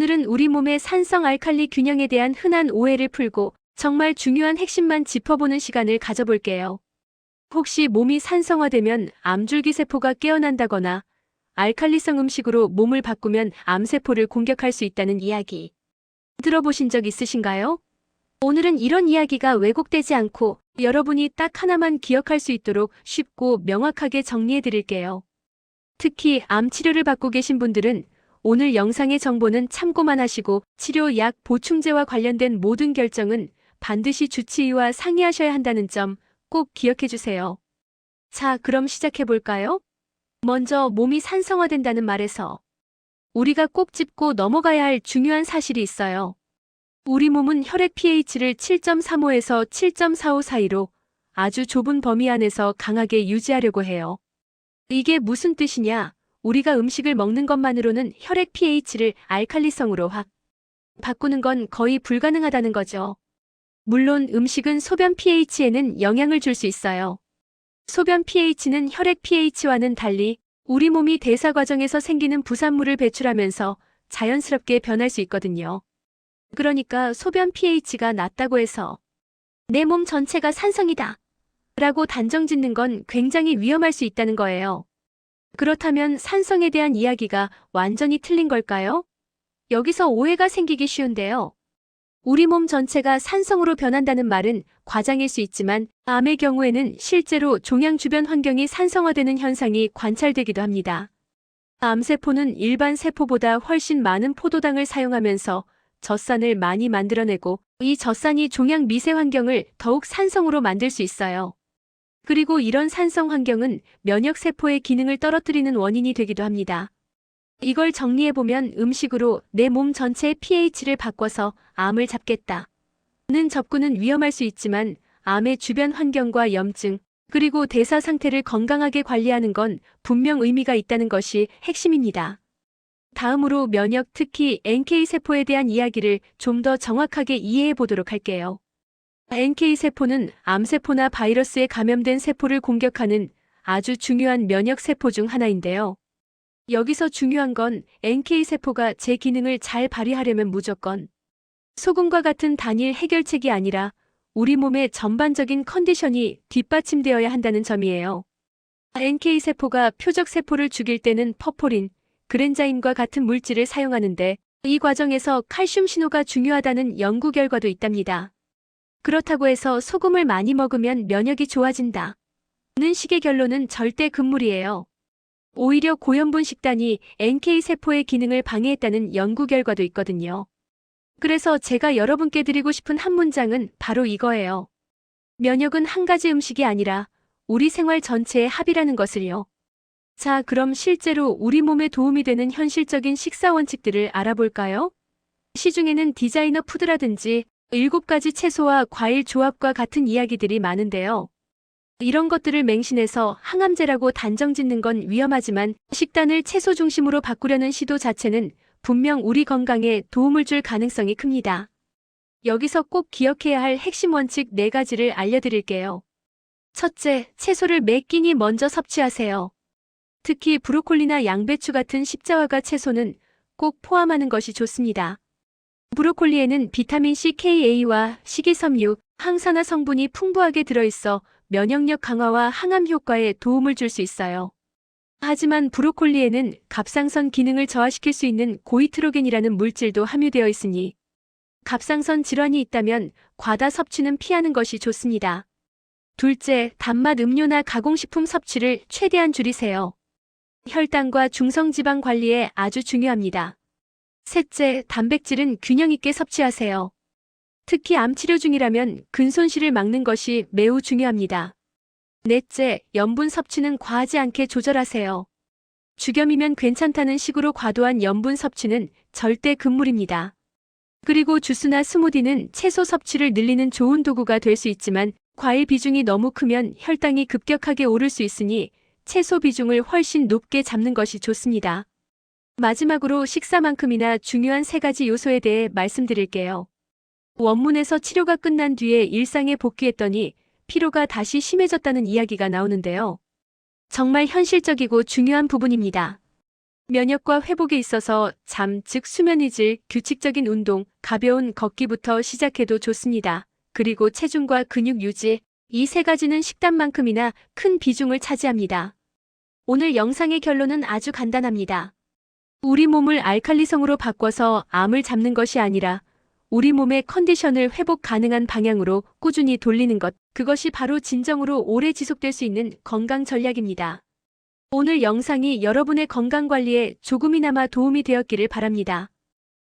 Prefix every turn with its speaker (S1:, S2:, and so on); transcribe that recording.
S1: 오늘은 우리 몸의 산성 알칼리 균형에 대한 흔한 오해를 풀고 정말 중요한 핵심만 짚어보는 시간을 가져볼게요. 혹시 몸이 산성화되면 암줄기 세포가 깨어난다거나 알칼리성 음식으로 몸을 바꾸면 암세포를 공격할 수 있다는 이야기. 들어보신 적 있으신가요? 오늘은 이런 이야기가 왜곡되지 않고 여러분이 딱 하나만 기억할 수 있도록 쉽고 명확하게 정리해 드릴게요. 특히 암 치료를 받고 계신 분들은 오늘 영상의 정보는 참고만 하시고 치료 약 보충제와 관련된 모든 결정은 반드시 주치의와 상의하셔야 한다는 점 꼭 기억해 주세요. 자, 그럼 시작해 볼까요? 먼저 몸이 산성화된다는 말에서 우리가 꼭 짚고 넘어가야 할 중요한 사실이 있어요. 우리 몸은 혈액 pH를 7.35에서 7.45 사이로 아주 좁은 범위 안에서 강하게 유지하려고 해요. 이게 무슨 뜻이냐? 우리가 음식을 먹는 것만으로는 혈액 pH를 알칼리성으로 확 바꾸는 건 거의 불가능하다는 거죠. 물론 음식은 소변 pH에는 영향을 줄 수 있어요. 소변 pH는 혈액 pH와는 달리 우리 몸이 대사 과정에서 생기는 부산물을 배출하면서 자연스럽게 변할 수 있거든요. 그러니까 소변 pH가 낮다고 해서 내 몸 전체가 산성이다. 라고 단정 짓는 건 굉장히 위험할 수 있다는 거예요. 그렇다면 산성에 대한 이야기가 완전히 틀린 걸까요? 여기서 오해가 생기기 쉬운데요. 우리 몸 전체가 산성으로 변한다는 말은 과장일 수 있지만 암의 경우에는 실제로 종양 주변 환경이 산성화되는 현상이 관찰되기도 합니다. 암세포는 일반 세포보다 훨씬 많은 포도당을 사용하면서 젖산을 많이 만들어내고 이 젖산이 종양 미세 환경을 더욱 산성으로 만들 수 있어요. 그리고 이런 산성 환경은 면역 세포의 기능을 떨어뜨리는 원인이 되기도 합니다. 이걸 정리해보면 음식으로 내 몸 전체의 pH를 바꿔서 암을 잡겠다. 는 접근은 위험할 수 있지만 암의 주변 환경과 염증, 그리고 대사 상태를 건강하게 관리하는 건 분명 의미가 있다는 것이 핵심입니다. 다음으로 면역 특히 NK세포에 대한 이야기를 좀 더 정확하게 이해해 보도록 할게요. NK세포는 암세포나 바이러스에 감염된 세포를 공격하는 아주 중요한 면역세포 중 하나인데요. 여기서 중요한 건 NK세포가 제 기능을 잘 발휘하려면 무조건 소금과 같은 단일 해결책이 아니라 우리 몸의 전반적인 컨디션이 뒷받침되어야 한다는 점이에요. NK세포가 표적세포를 죽일 때는 퍼포린, 그렌자임과 같은 물질을 사용하는데 이 과정에서 칼슘 신호가 중요하다는 연구 결과도 있답니다. 그렇다고 해서 소금을 많이 먹으면 면역이 좋아진다. 는 식의 결론은 절대 금물이에요. 오히려 고염분 식단이 NK세포의 기능을 방해했다는 연구 결과도 있거든요. 그래서 제가 여러분께 드리고 싶은 한 문장은 바로 이거예요. 면역은 한 가지 음식이 아니라 우리 생활 전체의 합이라는 것을요. 자, 그럼 실제로 우리 몸에 도움이 되는 현실적인 식사 원칙들을 알아볼까요? 시중에는 디자이너 푸드라든지 일곱 가지 채소와 과일 조합과 같은 이야기들이 많은데요. 이런 것들을 맹신해서 항암제라고 단정 짓는 건 위험하지만 식단을 채소 중심으로 바꾸려는 시도 자체는 분명 우리 건강에 도움을 줄 가능성이 큽니다. 여기서 꼭 기억해야 할 핵심 원칙 4가지를 알려드릴게요. 첫째, 채소를 매 끼니 먼저 섭취하세요. 특히 브로콜리나 양배추 같은 십자화과 채소는 꼭 포함하는 것이 좋습니다. 브로콜리에는 비타민C KA와 식이섬유, 항산화 성분이 풍부하게 들어있어 면역력 강화와 항암 효과에 도움을 줄 수 있어요. 하지만 브로콜리에는 갑상선 기능을 저하시킬 수 있는 고이트로겐이라는 물질도 함유되어 있으니 갑상선 질환이 있다면 과다 섭취는 피하는 것이 좋습니다. 둘째, 단맛 음료나 가공식품 섭취를 최대한 줄이세요. 혈당과 중성지방 관리에 아주 중요합니다. 셋째, 단백질은 균형 있게 섭취하세요. 특히 암 치료 중이라면 근손실을 막는 것이 매우 중요합니다. 넷째, 염분 섭취는 과하지 않게 조절하세요. 주겸이면 괜찮다는 식으로 과도한 염분 섭취는 절대 금물입니다. 그리고 주스나 스무디는 채소 섭취를 늘리는 좋은 도구가 될 수 있지만 과일 비중이 너무 크면 혈당이 급격하게 오를 수 있으니 채소 비중을 훨씬 높게 잡는 것이 좋습니다. 마지막으로 식사만큼이나 중요한 세 가지 요소에 대해 말씀드릴게요. 원문에서 치료가 끝난 뒤에 일상에 복귀했더니 피로가 다시 심해졌다는 이야기가 나오는데요. 정말 현실적이고 중요한 부분입니다. 면역과 회복에 있어서 잠, 즉 수면의 질, 규칙적인 운동, 가벼운 걷기부터 시작해도 좋습니다. 그리고 체중과 근육 유지, 이 세 가지는 식단만큼이나 큰 비중을 차지합니다. 오늘 영상의 결론은 아주 간단합니다. 우리 몸을 알칼리성으로 바꿔서 암을 잡는 것이 아니라 우리 몸의 컨디션을 회복 가능한 방향으로 꾸준히 돌리는 것, 그것이 바로 진정으로 오래 지속될 수 있는 건강 전략입니다. 오늘 영상이 여러분의 건강 관리에 조금이나마 도움이 되었기를 바랍니다.